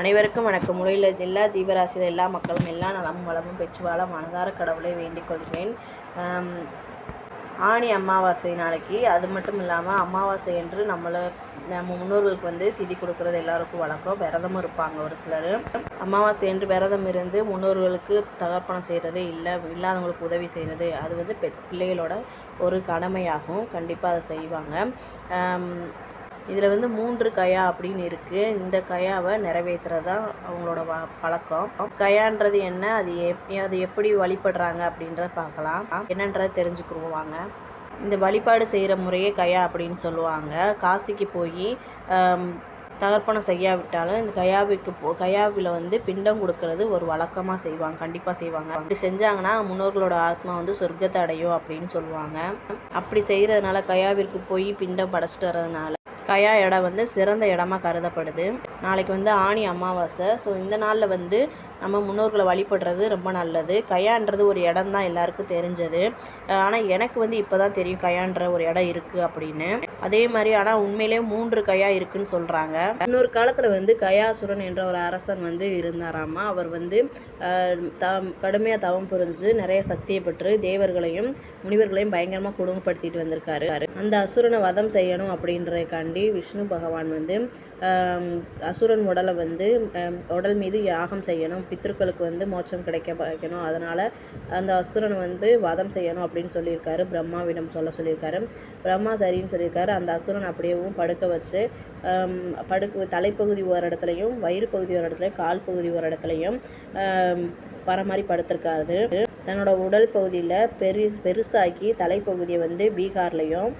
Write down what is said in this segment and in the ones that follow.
அனைவருக்கும் வணக்கம். முறையில் எல்லா ஜீவராசியில் எல்லா மக்களும் எல்லா நலமும் வளமும் பெற்று வாழ மனதார கடவுளை வேண்டிக் கொள்கிறேன். ஆணி அமாவாசை நாளைக்கு. அது மட்டும் இல்லாமல் அமாவாசை என்று நம்மளை நம்ம முன்னோர்களுக்கு வந்து திதி கொடுக்கறது எல்லாருக்கும் வழக்கம். விரதமும் இருப்பாங்க ஒரு சிலர். அமாவாசை என்று விரதம் இருந்து முன்னோர்களுக்கு தகப்பணம் செய்கிறது இல்லை இல்லாதவங்களுக்கு உதவி செய்கிறது அது வந்து பெ பிள்ளைகளோட ஒரு கடமையாகும். கண்டிப்பாக அதை செய்வாங்க. இதில் வந்து மூன்று கயா அப்படின்னு இருக்குது இந்த கயாவை நிறைவேற்றுறது தான் அவங்களோட வ பழக்கம். கயான்றது என்ன? அது எப் அது எப்படி வழிபடுறாங்க அப்படின்றத பார்க்கலாம். என்னன்றதை தெரிஞ்சுக்குருவோம் வாங்க. இந்த வழிபாடு செய்கிற முறையே கயா அப்படின்னு சொல்லுவாங்க. காசிக்கு போய் தகர்ப்பணம் செய்யாவிட்டாலும் இந்த கயாவுக்கு போ கயாவில் வந்து பிண்டம் கொடுக்கறது ஒரு வழக்கமாக செய்வாங்க. கண்டிப்பாக செய்வாங்க. அப்படி செஞ்சாங்கன்னா முன்னோர்களோட ஆத்மா வந்து சொர்க்கத்தை அடையும் அப்படின்னு சொல்லுவாங்க. அப்படி செய்கிறதுனால கயாவிற்கு போய் பிண்டம் படைச்சிட்டு வர்றதுனால கயா இடம் வந்து சிறந்த இடமா கருதப்படுது. நாளைக்கு வந்து ஆணி அமாவாசை. ஸோ இந்த நாளில் வந்து நம்ம முன்னோர்களை வழிபடுறது ரொம்ப நல்லது. கயான்றது ஒரு இடம் தான் எல்லாருக்கும் தெரிஞ்சது. ஆனால் எனக்கு வந்து இப்போ தான் தெரியும் கயான்ற ஒரு இடம் இருக்குது அப்படின்னு. அதே மாதிரி ஆனால் உண்மையிலேயே மூன்று கயா இருக்குன்னு சொல்கிறாங்க இன்னொரு காலத்தில் வந்து கயாசுரன் என்ற ஒரு அரசன் வந்து இருந்தாராமா? அவர் வந்து த தம் கடுமையாக தவம் புரிஞ்சு நிறைய சக்தியை பெற்று தேவர்களையும் முனிவர்களையும் பயங்கரமாக கொடுமைப்படுத்திட்டு வந்திருக்காரு. அந்த அசுரனை வதம் செய்யணும் அப்படின்றதுக்காண்டி விஷ்ணு பகவான் வந்து அசுரன் உடலை வந்து உடல் மீது யாகம் செய்யணும் பித்ருக்களுக்கு வந்து மோட்சம் கிடைக்க வைக்கணும். அதனால் அந்த அசுரனை வந்து வதம் செய்யணும் அப்படின்னு சொல்லியிருக்காரு. பிரம்மாவிடம் சொல்ல சொல்லியிருக்காரு. பிரம்மா சரின்னு சொல்லியிருக்காரு. அந்த அசுரன் அப்படியேவும் படுக்க வச்சு படுக்க தலைப்பகுதி ஒரு இடத்துலையும் வயிறு பகுதி ஒரு இடத்துலையும் கால் பகுதி ஒரு இடத்துலையும் ஆம், மாதிரி படுத்திருக்காரு. தன்னோட உடல் பகுதியில் பெரு பெருசாக்கி தலைப்பகுதியை வந்து பீகார்லேயும்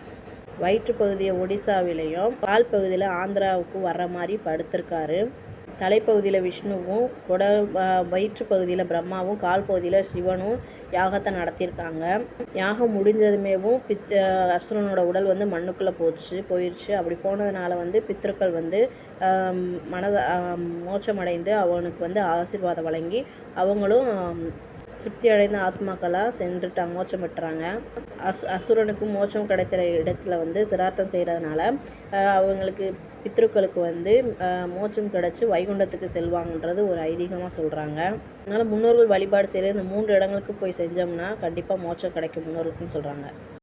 வயிற்று பகுதியை ஒடிசாவிலையும் கால் பகுதியில் ஆந்திராவுக்கு வர்ற மாதிரி படுத்திருக்காரு. தலைப்பகுதியில் விஷ்ணுவும் உடல் வயிற்று பகுதியில் பிரம்மாவும் கால் பகுதியில் சிவனும் யாகத்தை நடத்தியிருக்காங்க. யாகம் முடிஞ்சதுமேவும் பித் அசுரனோட உடல் வந்து மண்ணுக்குள்ளே போச்சு போயிடுச்சு அப்படி போனதுனால வந்து பித்ருக்கள் வந்து மனத மோட்சமடைந்து அவனுக்கு வந்து ஆசீர்வாதம் வழங்கி அவங்களும் திருப்தி அடைந்த ஆத்மாக்களாக சென்றுட்டாங்க மோட்சம் பெற்றாங்க. அசு அசுரனுக்கும் மோட்சம் கிடைக்கிற இடத்துல வந்து சிரார்த்தம் செய்கிறதுனால அவங்களுக்கு பித்ருக்களுக்கு வந்து மோட்சம் கிடச்சி வைகுண்டத்துக்கு செல்வாங்கன்றது ஒரு ஐதீகமாக சொல்கிறாங்க அதனால் முன்னோர்கள் வழிபாடு செய்கிற இந்த மூன்று இடங்களுக்கு போய் செஞ்சோம்னா கண்டிப்பாக மோட்சம் கிடைக்கும் முன்னோர்களுக்குன்னு சொல்கிறாங்க